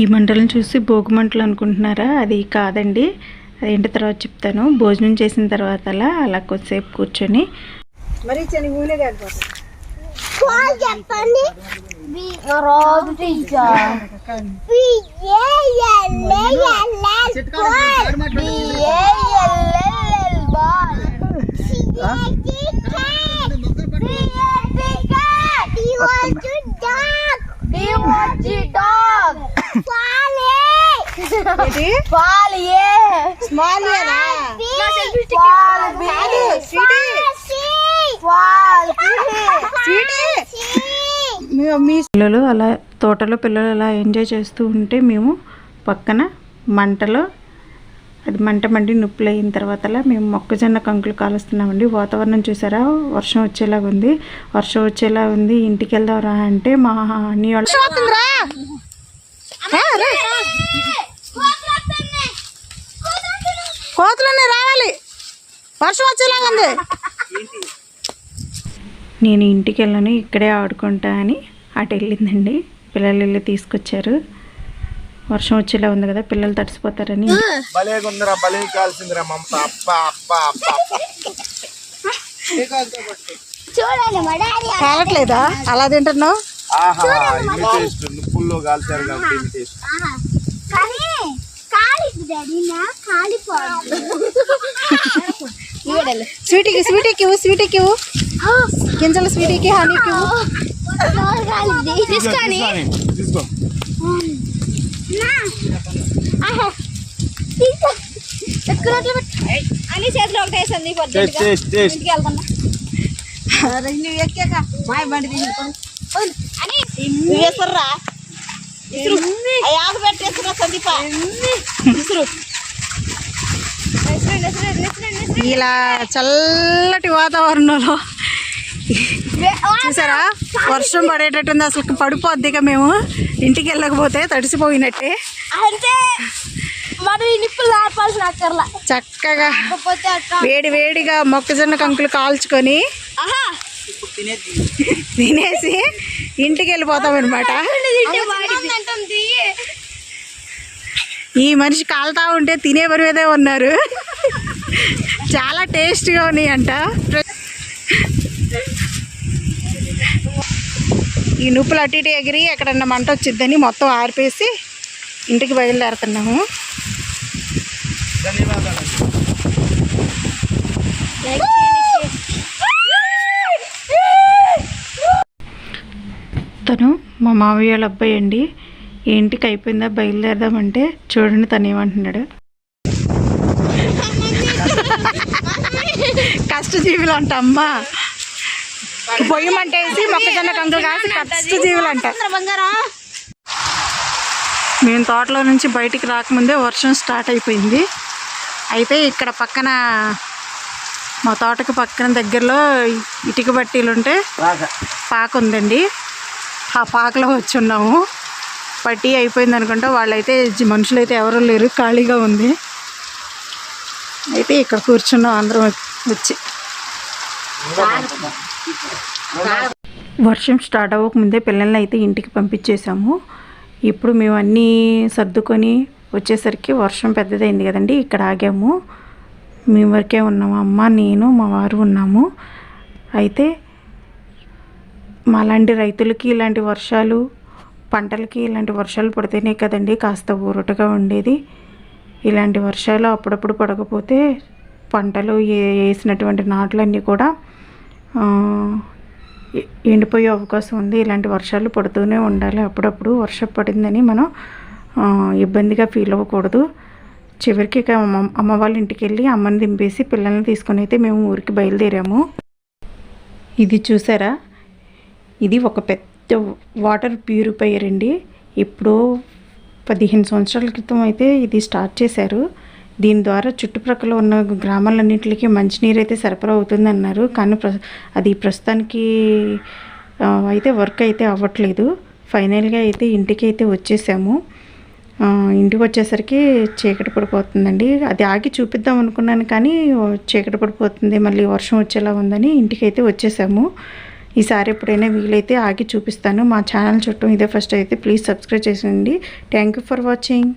ఈ మంటలను చూసి భోగి మంటలు అనుకుంటున్నారా? అది కాదండి. అదేంటి తర్వాత చెప్తాను. భోజనం చేసిన తర్వాత అలా అలా కొద్దిసేపు కూర్చొని. మరి చని ఊలే ఏంటి? పాలియే స్మాల్ ఏనా పాలు స్వీటీ పాలు స్వీటీ మీ- పిల్లలు అలా తోటలో పిల్లలు అలా ఎంజాయ్ చేస్తూ ఉంటే మేము పక్కన మంటలో అది మంట మండి నొప్పులు అయిన తర్వాత అలా మేము మొక్కజొన్న కంకులు కాలుస్తున్నామండి. వాతావరణం చూసారా? వర్షం వచ్చేలాగా ఉంది. వర్షం వచ్చేలా ఉంది. ఇంటికి వెళ్దాం రా అంటే మా అన్ని వాళ్ళు వస్తుందిరా ఆ, రే. కోతులన్నీ రావాలి. వర్షం వచ్చేలాగా ఉంది. నేను ఇంటికి వెళ్ళను ఇక్కడే ఆడుకుంటా అని అటు వెళ్ళిందండి. పిల్లలు వెళ్ళి తీసుకొచ్చారు. వర్షం వచ్చేలా ఉంది కదా పిల్లలు తడిసిపోతారని. కాలట్లేదా? అలా తింటున్నావు? ఆహా ఇది టేస్ట్ నిప్పుల్లో కాల్చారు కాబట్టి ఇది టేస్ట్ కానీ కాలిద్దు డాడీ నా కాలిపోదు స్వీటీకి స్వీటీకి ఇవ్వు స్వీటీకి ఇవ్వు గింజలు స్వీటీకి హనీకి ఇవ్వు తీసుకొని తీసుకో. అని చేతిలో ఒకటి వేసింది ఇంటికి వెళ్తున్నా. నువ్వు ఎక్కాక. మాయ బండి అని సందీప. ఇలా చల్లటి వాతావరణంలో చూసారా? వర్షం పడేటట్టుంది అసలు. పడిపోద్ది ఇక మేము. ఇంటికి వెళ్ళకపోతే తడిసిపోయినట్టే. అంటే చక్కగా వేడి వేడిగా మొక్కజొన్న కంకులు కాల్చుకొని తినేసి ఇంటికి వెళ్ళిపోతాం అనమాట ఈ మనిషి కాలుతా ఉంటే తినే మీదే ఉన్నారు. చాలా టేస్ట్గా ఉన్నాయి అంట ఈ నుప్పులు అటు ఇటు ఎగిరి ఎక్కడన్నా మంట వచ్చిద్దని మొత్తం ఆరిపేసి ఇంటికి బయలుదేరుతున్నాము. ధన్యవాదాలు. మా మావయ్య వాళ్ళ అబ్బాయి అండి. ఏంటికి అయిపోయిందా బయలుదేరదామంటే చూడండి తను ఏమంటున్నాడు. కష్టజీవులు అంట అమ్మ. పొయ్యి మంట వేసి మొక్కజొన్న కంకులు కాసి కష్టజీవులు అంట మేము తోటలో నుంచి బయటికి రాకముందే వర్షం స్టార్ట్ అయిపోయింది. అయితే ఇక్కడ పక్కన మా తోటకి పక్కన దగ్గరలో ఇటుక బట్టీలు ఉంటే పాక ఉందండి ఆ పాకలో వచ్చి ఉన్నాము పట్టి అయిపోయింది అనుకుంటా. వాళ్ళైతే మనుషులైతే ఎవరు లేరు. ఖాళీగా ఉంది. అయితే ఇక్కడ కూర్చున్నాం అందరం వచ్చి. వర్షం స్టార్ట్ అవ్వకముందే పిల్లల్ని అయితే ఇంటికి పంపించేసాము. ఇప్పుడు మేము అన్నీ సర్దుకొని వచ్చేసరికి వర్షం పెద్దదైంది కదండి. ఇక్కడ ఆగాము. మేము వరకే ఉన్నాము. అమ్మ నేను మా వారు ఉన్నాము. అయితే మాలాంటి రైతులకి ఇలాంటి వర్షాలు పంటలకి ఇలాంటి వర్షాలు పడితేనే కదండి కాస్త ఊరటగా ఉండేది. ఇలాంటి వర్షాలు అప్పుడప్పుడు పడకపోతే పంటలు ఏ- వేసినటువంటి నాట్లన్నీ కూడా ఎండిపోయే అవకాశం ఉంది. ఇలాంటి వర్షాలు పడుతూనే ఉండాలి. అప్పుడప్పుడు వర్షం పడిందని మనం ఇబ్బందిగా ఫీల్ అవ్వకూడదు. చివరికి ఇక అమ్మ అమ్మ వాళ్ళ ఇంటికి వెళ్ళి అమ్మని దింపేసి పిల్లల్ని తీసుకొని అయితే మేము ఊరికి బయలుదేరాము. ఇది చూసారా? ఇది ఒక పెద్ద వాటర్ ప్యూరిఫైయర్ అండి. ఇప్పుడు పదిహేను సంవత్సరాల క్రితం అయితే ఇది స్టార్ట్ చేశారు. దీని ద్వారా చుట్టుప్రక్కల ఉన్న గ్రామాలన్నింటికి మంచినీరు అయితే సరఫరా అవుతుంది అన్నారు కానీ ప్ర అది ప్రస్తుతానికి అయితే వర్క్ అయితే అవ్వట్లేదు. ఫైనల్గా అయితే ఇంటికి అయితే వచ్చేసాము. ఇంటికి వచ్చేసరికి చీకటి పడిపోతుందండి. అది ఆగి చూపిద్దాం అనుకున్నాను కానీ చీకటి పడిపోతుంది. మళ్ళీ వర్షం వచ్చేలా ఉందని ఇంటికి అయితే వచ్చేసాము. ఈసారి ఎప్పుడైనా వీలైతే ఆగి చూపిస్తాను. మా ఛానల్ చుట్టూ ఇదే ఫస్ట్ అయితే ప్లీజ్ సబ్స్క్రైబ్ చేసేయండి. Thank you for watching